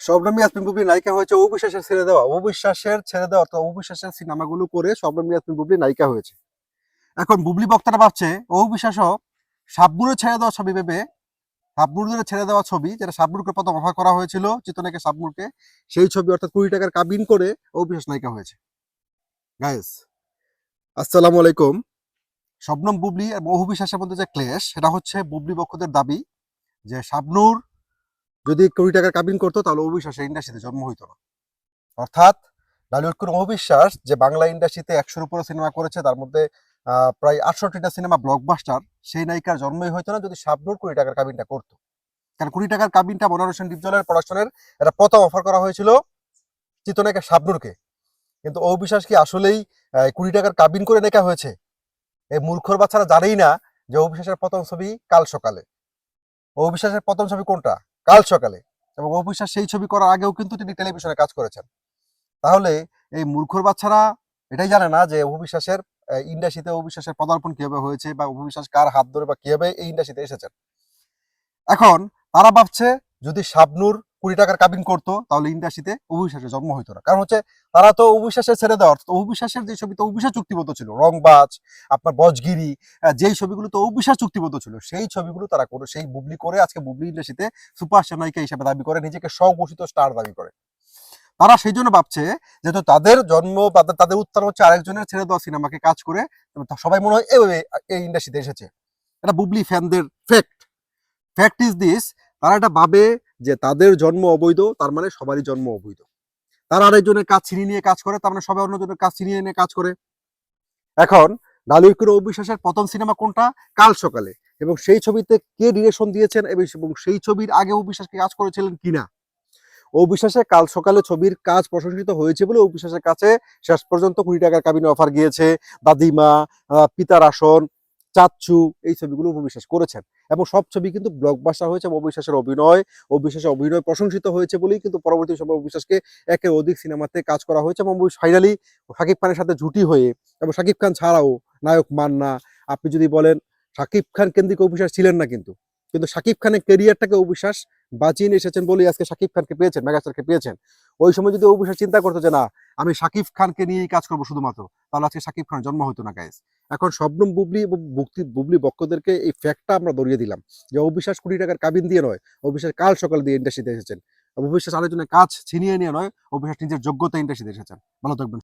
শবনম ইয়াসমিন বুবলি নায়িকা হয়েছে অবিশ্বাসের ছেড়ে দেওয়া অবিশ্বাসের ছেড়ে দেওয়া অর্থাৎ অবিশ্বাসের সিনেমাগুলো করে শবনম ইয়াসমিন বুবলি নায়িকা হয়েছে। এখন বুবলি বক্তারা ভাবছে অবিশ্বাসও সাবনুরে ছেড়ে দেওয়া ছবি ভেবে সাবনুরের ছেড়ে দেওয়া ছবি যেটা সাবনুরকে প্রথম অফার করা হয়েছিল, চিত্রনায়িকা সাবনুরকে সেই ছবি অর্থাৎ কুড়ি টাকার কাবিন করে অবিশ্বাস নায়িকা হয়েছে। গাইস আসসালামু আলাইকুম। শবনম বুবলি এবং অবিশ্বাসের মধ্যে যে ক্লেশ সেটা হচ্ছে বুবলি পক্ষদের দাবি যে শাবনুর যদি কোটি টাকার কাবিন করতো, তাহলে অবিশ্বাসের ইন্ডাস্ট্রিতে জন্ম হইতো না। অর্থাৎ ডালিউড কোন অবিশ্বাস যে বাংলা ইন্ডাস্ট্রিতে একশোর উপরে সিনেমা করেছে, তার মধ্যে প্রায় আটষট্টিটা সিনেমা ব্লকবাস্টার সেই নায়িকার জন্মই হইতো না যদি শাবনুর কোটি টাকার কাবিনটা করতো। কারণ কোটি টাকার কাবিনটা মনোর ডিপজলের প্রোডাকশনের এটা প্রথম অফার করা হয়েছিল চিত্রনায়িকা শাবনুরকে। কিন্তু অবিশ্বাস কি আসলেই কুড়ি টাকার কাবিন করে নেকা হয়েছে? এই মূর্খর বাচ্চারা জানেই না যে অবিশ্বাসের প্রথম ছবি কাল সকালে। অবিশ্বাসের প্রথম ছবি কোনটা? কাল সকালে। এবং অফিসার সেই ছবি করার আগেও কিন্তু তিনি টেলিভিশনে কাজ করেছেন। তাহলে এই মূর্খর বাচ্চারা এটাই জানে না যে অভিশ্বাসের ইন্ডাস্ট্রিতে অভিশ্বাসের পদার্পণ কীভাবে হয়েছে বা অভিশ্বাস কার হাত ধরে বা কীভাবে এই ইন্ডাস্ট্রিতে এসেছেন। এখন তারা ভাবছে যদি শাবনুর কুড়ি টাকার কাবিন করতো, তাহলে ইন্ডাস্ট্রিতে অবিশ্বাসের জন্ম হইতো না। কারণ হচ্ছে, তারা তো অবিশ্বাসের ছেড়ে দেওয়া, অর্থাৎ অবিশ্বাসের যে ছবি, তো অবিশ্বাস চুক্তিবদ্ধ ছিল। রংবাজ, আপনার বজগিরি যেই ছবিগুলো তো অবিশ্বাস চুক্তিবদ্ধ ছিল, সেই ছবিগুলো তারা করে, সেই বুবলি করে, আজকে বুবলি ইন্ডাস্ট্রিতে সুপারস্টার নায়িকা হিসেবে দাবি করে, নিজেকে স্বঘোষিত স্টার দাবি করে। তারা সেই জন্য ভাবছে, যেহেতু তাদের জন্ম তাদের উত্তর হচ্ছে আরেকজনের ছেড়ে দেওয়া সিনেমাকে কাজ করে সবাই মনে হয় এভাবে এই ইন্ডাস্ট্রিতে এসেছে। এটা বুবলি ফ্যানদের ফ্যাক্ট ফ্যাক্ট ইজ দিস তারা এটা ভাবে যে তাদের জন্ম অবৈধ, তার মানে সবারই জন্ম অবৈধ। তারা আরেকজনের কাজ ছিনিয়ে নিয়ে কাজ করে, তার মানে সবাই অন্যজনের কাজ ছিনিয়ে নিয়ে কাজ করে। এখন ডালিউড অবিশ্বাসের প্রথম সিনেমা কোনটা? কাল সকালে। এবং সেই ছবিতে কে ডিরেকশন দিয়েছেন এবং সেই ছবির আগে অবিশ্বাসকে কাজ করেছিলেন কিনা? অবিশ্বাসে কাল সকালে ছবির কাজ প্রশংসিত হয়েছে বলে অবিশ্বাসের কাছে শেষ পর্যন্ত কুড়ি টাকার কাবিনে অফার গিয়েছে। দাদিমা পিতার আসন চাচ্চু এই ছবিগুলো অবিশ্বাস করেছেন। এবং সব ছবি কিন্তু ব্লকবাস্টার হয়েছে অবিশ্বাসের অভিনয় অবিশ্বাসের অভিনয় প্রশংসিত হয়েছে বলেই কিন্তু পরবর্তী সময় অবিশ্বাসকে একের অধিক সিনেমাতে কাজ করা হয়েছে এবং ফাইনালি শাকিব খানের সাথে জুটি হয়ে এবং শাকিব খান ছাড়াও নায়ক মান্না, আপনি যদি বলেন শাকিব খান কেন্দ্রিক অবিশ্বাস ছিলেন না কিন্তু। কিন্তু শাকিব খানের কেরিয়ারটাকে অবিশ্বাস বাঁচিয়ে নিয়ে এসেছেন বলেই আজকে শাকিব খানকে পেয়েছেন মেগাস্টারকে পেয়েছেন। ওই সময় যদি অভিষেক চিন্তা করতো যে না, আমি সাকিব খানকে নিয়েই কাজ করব শুধুমাত্র, তাহলে আজকে সাকিব খানের জন্ম হতো না গাইজ এখন শবনম বুবলি বুক্তি বুবলি বক্ষদেরকে এই ফ্যাক্টটা আমরা ধরিয়ে দিলাম যে অবিশ্বাস কোটি টাকার কাবিন দিয়ে নয়, অবিশ্বাস কাল সকাল দিয়ে ইন্ডাস্ট্রিতে এসেছেন। অবিশ্বাস আলোচনায় কাজ ছিনিয়ে নিয়ে নয়, অবিশ্বাস নিজের যোগ্যতা ইন্ডাস্ট্রিতে এসেছেন। ভালো থাকবেন।